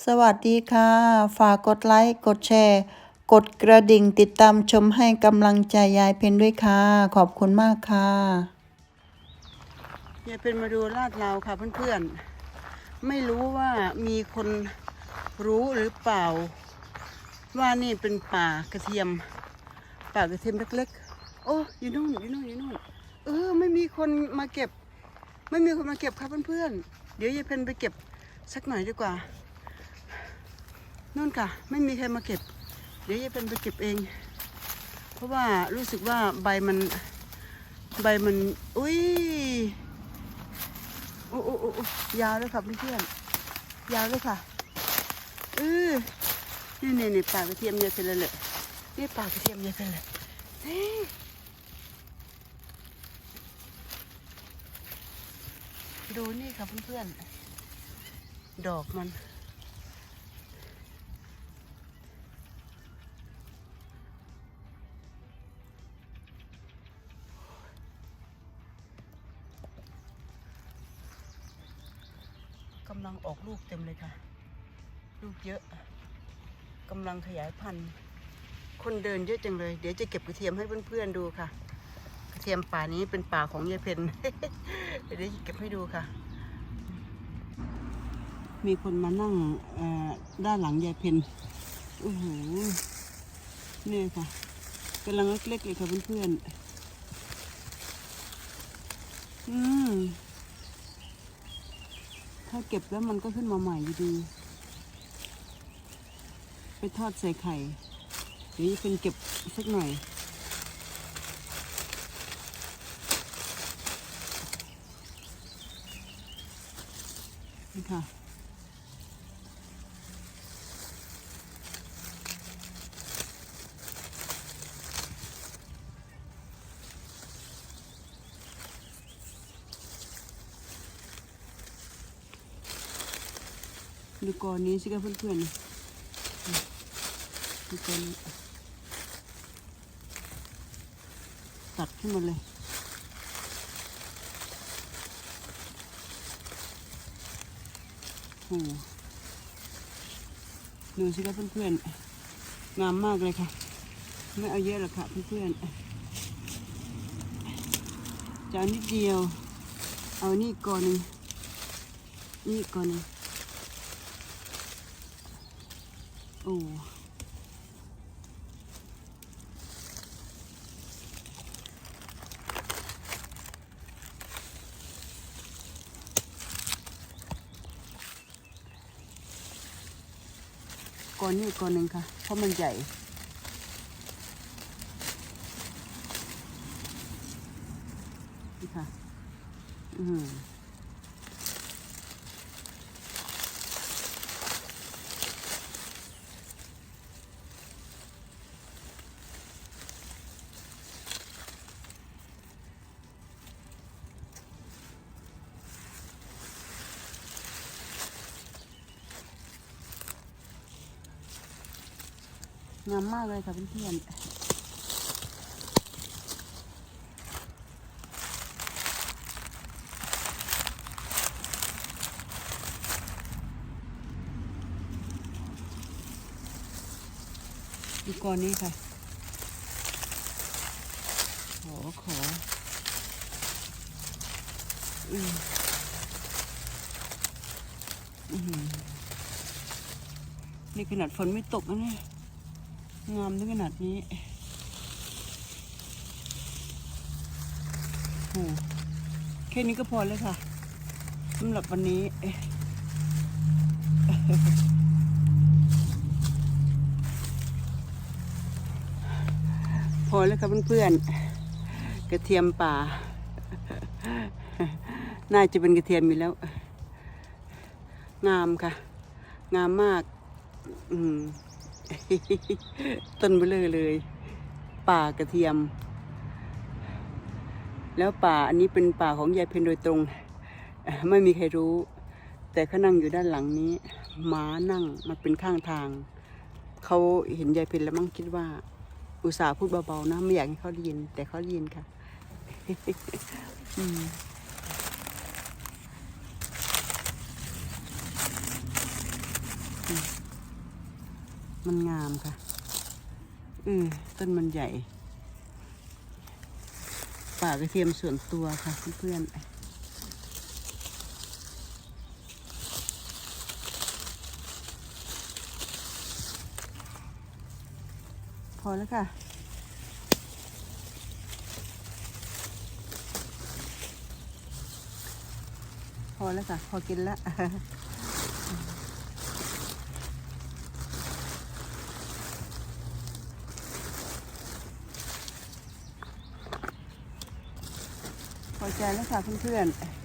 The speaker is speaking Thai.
สวัสดีค่ะ ฝากกดไลค์ กดแชร์ กดกระดิ่งติดตามชมให้กำลังใจยายเพนด้วยค่ะ ขอบคุณมากค่ะ ยายเพนมาดูลาดเราค่ะเพื่อนๆ ไม่รู้ว่ามีคนรู้หรือเปล่า ว่านี่เป็นป่ากระเทียม ป่ากระเทียมเล็กๆ โอ้อยู่นู่นอยู่นู่นอยู่นู่นเออ ไม่มีคนมาเก็บ ไม่มีคนมาเก็บครับเพื่อนๆ เดี๋ยวยายเพนไปเก็บสักหน่อยดีกว่า นู่นค่ะ ไม่มีใครมาเก็บ เดี๋ยวยายเป็นไปเก็บเอง เพราะว่ารู้สึกว่าใบมัน ใบมัน อุ้ยโอ้โอ้โอ้ยาวเลยค่ะเพื่อนยาวเลยค่ะเออนี่นี่นี่ปากกระเทียมยายเป็นเลยเลยนี่ปากกระเทียมยายเป็นเลยนี่ดูนี่ค่ะเพื่อนๆ ดอกมัน กำลังออกลูกเต็มเลยค่ะ ลูกเยอะกำลังขยายพันธุ์คนเดินเยอะจังเลย เดี๋ยวจะเก็บกระเทียมให้เพื่อนๆดูค่ะ กระเทียมป่านี้เป็นป่าของยายเพนเดี๋ยวจะเก็บให้ดูค่ะ มีคนมานั่งด้านหลังยายเพนโอ้โหเนี่ยค่ะกำลังเล็กๆเลยค่ะเพื่อนๆอืม ถ้าเก็บแล้วมันก็ขึ้นมาใหม่อยู่ดี ไปทอดใส่ไข่เดี๋ยวจะเป็นเก็บสักหน่อยนี่ค่ะ ดูกอนนี้สิคะเพื่อนๆดูกอนนี้ตัดขึ้นมาเลยโอ้ดูสิคะเพื่อนๆงามมากเลยค่ะ ไม่เอาเยอะหรอกค่ะเพื่อนๆจะเอานิดเดียว เอานี่ก่อนนึงนี่ก่อนนึ่ง โอ้ก้อนนี้ก้อนหนึ่งค่ะ เพราะมันใหญ่นี่ค่ะ อืม งามมากเลยค่ะเพื่อนๆดูก่อนนี้ค่ะ ขอขออืมอื้อหือนี่ขนาดฝนไม่ตกนะเนี่ย งามถึงขนาดนี้โอ้แค่นี้ก็พอเลยค่ะสำหรับวันนี้พอแล้วค่ะเพื่อนๆกระเทียมป่า น่าจะเป็นกระเทียมอยู่แล้ว งามค่ะ งามมาก อืม ต้นเบลอเลย ป่ากระเทียม แล้วป่าอันนี้เป็นป่าของยายเพนโดยตรง ไม่มีใครรู้ แต่เขานั่งอยู่ด้านหลังนี้ม้านั่งมันเป็นข้างทาง เขาเห็นยายเพนแล้วมั้งคิดว่า อุตส่าห์พูดเบาๆนะ ไม่อยากให้เขาได้ยิน แต่เขาได้ยินค่ะ อืม มันงามค่ะเออต้นมันใหญ่ ป่ากระเทียมส่วนตัวค่ะเพื่อนๆพอแล้วค่ะพอแล้วค่ะ พอกินแล้ว พอใจแล้วค่ะเพื่อนๆ